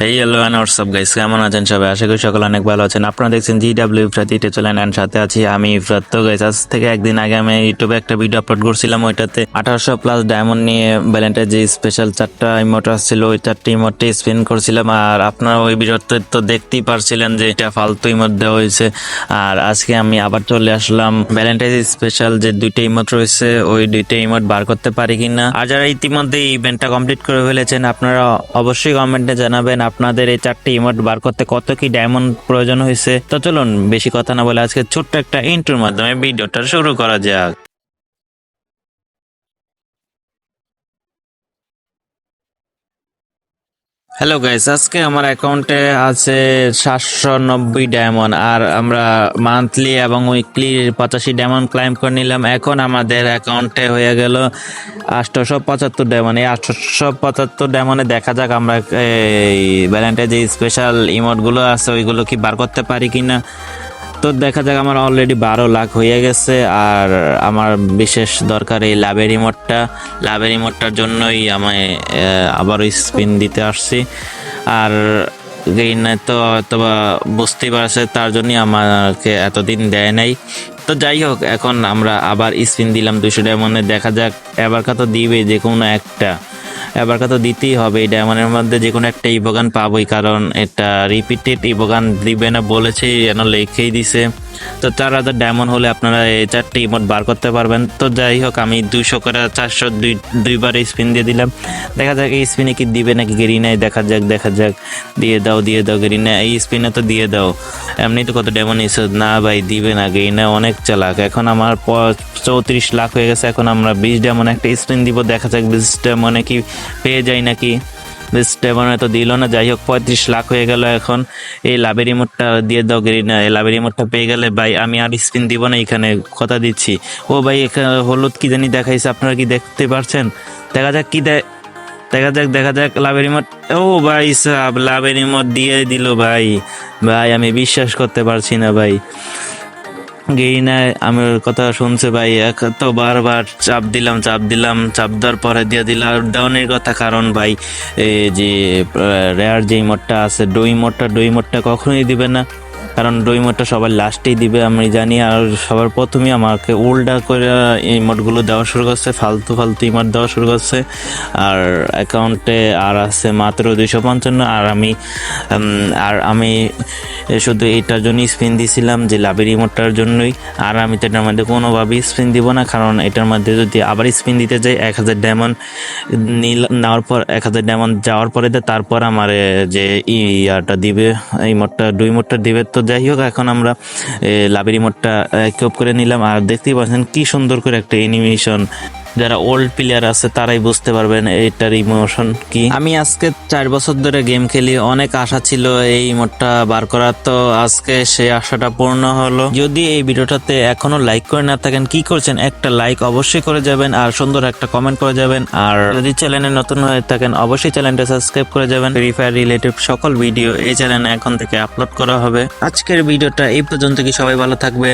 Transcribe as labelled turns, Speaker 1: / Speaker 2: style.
Speaker 1: এই hello and WhatsApp guys কেমন আছেন সবাই? আশা করি সকলে অনেক ভালো আছেন। আপনারা দেখছেন G W Ifrat channel and সাথে আছি আমি ইফরাত তো গাইস আজ থেকে একদিন আগে আমি ইউটিউবে একটা ভিডিও আপলোড করছিলাম, ওইটাতে আঠারোশো প্লাস ডায়মন্ড নিয়ে ব্যালেন্টের যে স্পেশাল চারটা ইমোট আসছিল, ওই চারটি ইমোটটি স্পিন করছিলাম। আর আপনারা ওই ভিডিওতে তো দেখতেই পারছিলেন যে এটা ফালতু ইমোট দেওয়া হয়েছে। আর আজকে আমি আবার চলে আসলাম ভ্যালেন্টাইন স্পেশাল যে দুইটা ইমোট রয়েছে, ওই দুইটা ইমোট বার করতে পারি কিনা। আর যারা ইতিমধ্যে ইভেন্টটা কমপ্লিট করে ফেলেছেন, আপনারা অবশ্যই কমেন্টে জানাবেন। আপনাদের এই চারটি ইমোট বার করতে কত কি ডায়মন্ড প্রয়োজন হয়েছে? তো চলুন, বেশি কথা না বলে আজকে ছোট্ট একটা ইন্টুর মাধ্যমে ভিডিওটা শুরু করা যাক। হ্যালো গাইস আজকে আমার অ্যাকাউন্টে আছে সাতশো নব্বই ডায়মন্ড আর আমরা মান্থলি এবং উইকলি পঁচাশি ডায়মন্ড ক্লাইম করে নিলাম। এখন আমাদের অ্যাকাউন্টে হয়ে গেল আটশোশো পঁচাত্তর ডায়মন্ড এই আটশোশো পঁচাত্তর ডায়মন্ডে দেখা যাক আমরা, এই ব্যালেন্টে যে স্পেশাল ইমোটগুলো আছে, ওইগুলো কি বার করতে পারি কিনা। তো দেখা যাক, আমার অলরেডি বারো লাখ হয়ে গেছে আর আমার বিশেষ দরকার এই লাভের রিমোটটা। লাভের রিমোটটার জন্যই আমায় আবারও স্পিন দিতে আসছি। আর গেইন তো অথবা বুঝতেই পারছে, তার জন্যই আমাকে এতদিন দেয় নাই। তো যাই হোক, এখন আমরা আবার স্পিন দিলাম দুশো ডায়মন্ডে। দেখা যাক এবার তো দিবে যে কোনো একটা। এবার তো দিতেই হবে, এই ডায়মন্ডের মধ্যে যে কোনো একটা ইবোগান পাবোই, কারণ এটা রিপিটেড ইবোগান দিবে না বলেছে, যেন লেখেই দিছে। তো চার হাজার ডায়মন্ড হলে আপনারা এই চারটে ইমোট বার করতে পারবেন। তো যাই হোক, আমি দুশো করে চারশো দুই দুইবার স্পিন দিয়ে দিলাম। দেখা যাক, এই স্পিনে কি দিবে নাকি গেরিনায় দেখা যাক দেখা যাক। দিয়ে দাও দিয়ে দাও গেরিনা এই স্পিনে তো দিয়ে দাও। এমনি তো কত ডায়মন্ড এসে না ভাই, দিবে না গেরিনা অনেক চালাক। এখন আমার চৌত্রিশ লাখ হয়ে গেছে, এখন আমরা বিশ ডায়মন্ড একটা স্পিন দিব, দেখা যাক বিশ ডায়মন্ডে কি পেয়ে যাই নাকি। বেশ টেবনে তো দিল না। যাই হোক, পঁয়ত্রিশ লাখ হয়ে গেল এখন। এই লাভের রিমোটটা দিয়ে দাও, গেরিনা লাভের রিমোটটা পেয়ে গেলে ভাই আমি আর স্পিন দিব না, এখানে কথা দিচ্ছি। ও ভাই এখানে হলুদ কি জানি দেখাইছে, আপনারা কি দেখতে পারছেন? দেখা যাক কি দেয় দেখা যাক দেখা যাক লাভের রিমোট। ও ভাই সাহ লাভের রিমোট দিয়ে দিল ভাই। ভাই, আমি বিশ্বাস করতে পারছি না ভাই। গেইনায় আমার কথা শুনছে ভাই, এক তো বারবার চাপ দিলাম চাপ দিলাম, চাপ দেওয়ার পরে দিয়ে দিলাম ডাউনের কথা কারণ ভাই, এই যে রেয়ার যে মোটটা আছে, ডই মোটটা ডই মোটটা কখনোই দিবে না। কারণ ডই সবার লাস্টেই দিবে, আমি জানি, আর সবার প্রথমেই আমাকে উল্টা করে এই মোটগুলো দেওয়া শুরু করছে, ফালতু ফালতু ইমোট দেওয়া শুরু করছে। আর অ্যাকাউন্টে আর আছে মাত্র দুইশো পঞ্চান্ন, আর আমি আর আমি শুধু এইটার জন্যই স্পিন দিছিলাম যে লাভের ইমোটটার জন্যই। আর আমি তো এটার মধ্যে কোনোভাবেই স্পিন দিব না, কারণ এটার মধ্যে যদি আবার স্পিন দিতে যাই, এক হাজার ডায়মন্ড নিল, নেওয়ার পর, এক হাজার ডায়মন্ড যাওয়ার পরে তারপর আমার যে ইয়াটা দিবে, এই মোটটা দুই মোটটা দিবে, তো যাই হোক, এখন আমরা লাভের রিমোটটা কিউব করে নিলাম। আর দেখতেই পাচ্ছেন কি সুন্দর করে একটা অ্যানিমেশন যারা ওল্ড প্লেয়ার আছে, তারাই বুঝতে পারবেন এটার ইমোশন কি। আমি আজকে চার বছর ধরে গেম খেলি, অনেক আশা ছিল এই ইমোটটা বার করার, তো আজকে সেই আশাটা পূর্ণ হলো। যদি এই ভিডিওটাতে এখনও লাইক করে না থাকেন, কি করছেন? একটা লাইক অবশ্যই করে যাবেন, আর সুন্দর একটা কমেন্ট করে যাবেন, আর যদি চ্যানেলে নতুন হয়ে থাকেন, অবশ্যই চ্যানেলটা সাবস্ক্রাইব করে যাবেন। ফ্রি ফায়ার রিলেটেড সকল ভিডিও এই চ্যানেলে এখন থেকে আপলোড করা হবে। আজকের ভিডিওটা এই পর্যন্ত, কি সবাই ভালো থাকবেন?